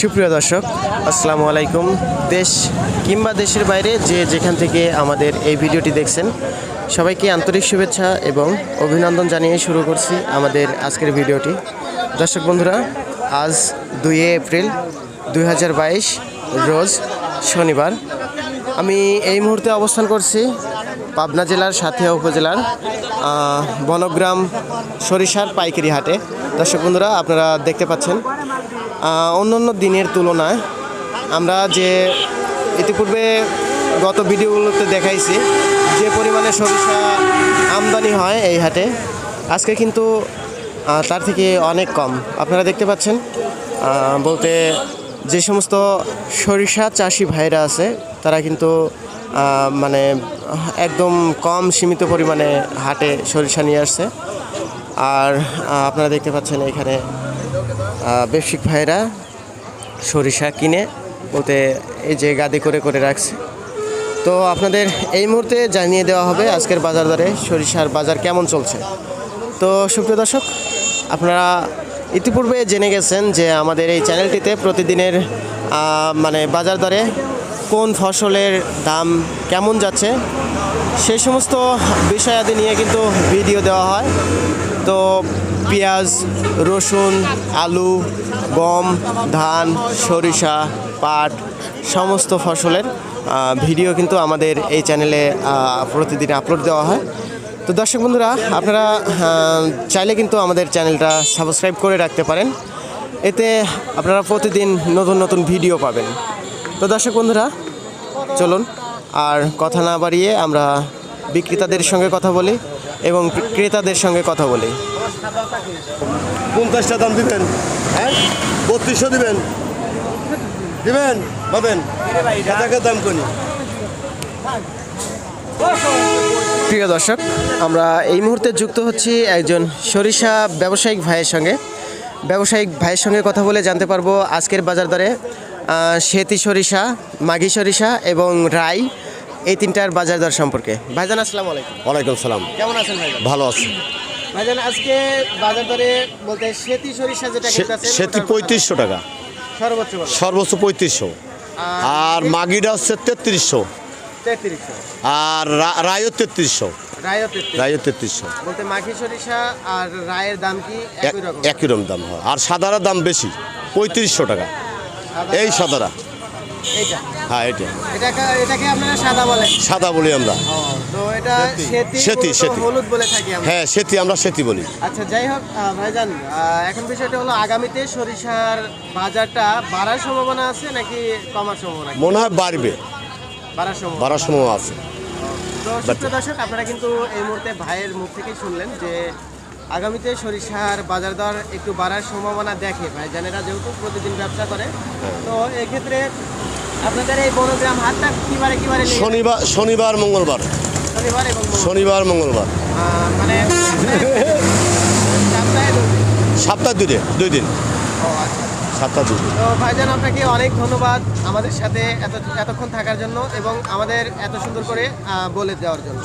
সুপ্রিয় দর্শক, আসসালামু আলাইকুম। দেশ কিংবা দেশের বাইরে যে যেখান থেকে আমাদের এই ভিডিওটি দেখছেন, সবাইকে আন্তরিক শুভেচ্ছা এবং অভিনন্দন জানিয়ে শুরু করছি আমাদের আজকের ভিডিওটি। দর্শক বন্ধুরা, আজ দুই এপ্রিল দুই হাজার বাইশ, রোজ শনিবার। আমি এই মুহূর্তে অবস্থান করছি পাবনা জেলার সাথিয়া উপজেলার বনগ্রাম সরিষার পাইকারি হাটে। দর্শক বন্ধুরা, আপনারা দেখতে পাচ্ছেন অন্যান্য দিনের তুলনায় আমরা যে ইতিপূর্বে গত ভিডিওগুলোতে দেখাইছি, যে পরিমাণে সরিষা আমদানি হয় এই হাটে, আজকে কিন্তু তার থেকে অনেক কম। আপনারা দেখতে পাচ্ছেন বলতে যে সমস্ত সরিষা চাষি ভাইরা আছে, তারা কিন্তু মানে একদম কম সীমিত পরিমাণে হাটে সরিষা নিয়ে আসছে। আর আপনারা দেখতে পাচ্ছেন এখানে ব্যবসায়িক ভাইরা সরিষা কিনে ওতে এই যে গাদি করে করে রাখছে। তো আপনাদের এই মুহূর্তে জানিয়ে দেওয়া হবে আজকের বাজার দরে সরিষার বাজার কেমন চলছে। তো সুপ্রিয় দর্শক, আপনারা ইতিপূর্বে জেনে গেছেন যে আমাদের এই চ্যানেলটিতে প্রতিদিনের মানে বাজার দরে কোন ফসলের দাম কেমন যাচ্ছে, সেই সমস্ত বিষয়াদি নিয়ে কিন্তু ভিডিও দেওয়া হয়। তো পেঁয়াজ, রসুন, আলু, গম, ধান, সরিষা, পাট, সমস্ত ফসলের ভিডিও কিন্তু আমাদের এই চ্যানেলে প্রতিদিন আপলোড দেওয়া হয়। তো দর্শক বন্ধুরা, আপনারা চাইলে কিন্তু আমাদের চ্যানেলটা সাবস্ক্রাইব করে রাখতে পারেন। এতে আপনারা প্রতিদিন নতুন নতুন ভিডিও পাবেন। তো দর্শক বন্ধুরা চলুন আর কথা না বাড়িয়ে আমরা বিক্রেতাদের সঙ্গে কথা বলি এবং ক্রেতাদের সঙ্গে কথা বলি। পঞ্চাশটা দাম দিবেন হ্যাঁ? বত্রিশশো দিবেন। দিবেন? পাবেন। টাকা দাম করি। প্রিয় দর্শক আমরা এই মুহূর্তে যুক্ত হচ্ছি একজন সরিষা ব্যবসায়িক ভাইয়ের সঙ্গে। ব্যবসায়িক ভাইয়ের সঙ্গে কথা বলে জানতে পারব আজকের বাজার দরে সেতি সরিষা মাঘি সরিষা এবং রাই এই তিনটার বাজার দর সম্পর্কে। ভাইজান আসসালামু আলাইকুম। ওয়ালাইকুম সালাম। কেমন আছেন ভাইজান? ভালো আছে। ভাইজান আজকে বাজার দরে বলতে সেতি সরিষা যেটা ওটার পঁয়ত্রিশশো টাকা। সর্বোচ্চ সর্বোচ্চ পঁয়ত্রিশশো। আর মাগিটা হচ্ছে তেত্রিশশো। আর রায়ও তেত্রিশশো। রায়ও তেত্রিশ রায়ও তেত্রিশশো। বলতে মাঘি সরিষা আর রায়ের দাম কি একই রকম? একই রকম দাম হয়। আর সাদারা দাম বেশি পঁয়ত্রিশশো টাকা। এই সাদারা হ্যাঁ এটা এটাকে এটাকে আপনারা সাদা বলেন সাদা বলি আমরা। সেতি। সেতি, সেতি। হ্যাঁ বলি। আচ্ছা যাই হোক ভাইজান এখন বিষয়টা হলো আগামীতে সরিষার বাজারটা বাড়ার সম্ভাবনা আছে নাকি কমার সম্ভাবনা? মনে হয় বাড়বে। বাড়ার সম্ভাবনা। বাড়ার আছে। দর্শক আপনারা কিন্তু এই মুহূর্তে ভাইয়ের মুখ থেকে শুনলেন যে আগামীতে সরিষার বাজার দর একটু বাড়ার সম্ভাবনা দেখে। ভাইজানেরা যেহেতু প্রতিদিন ব্যবসা করে তো এক্ষেত্রে আপনাদের এই বনগ্রাম হাটটা কিবারে কিবারে শনিবার শনিবার মঙ্গলবার। শনিবার এবং মঙ্গলবার। শনিবার মঙ্গলবার। মানে সপ্তাহে দুই দিন। দুই দিন ও আচ্ছা। সপ্তাহ দুই দিন। তো ভাইজান আপনাকে অনেক ধন্যবাদ আমাদের সাথে এত এতক্ষণ থাকার জন্য এবং আমাদের এত সুন্দর করে বলে দেওয়ার জন্য।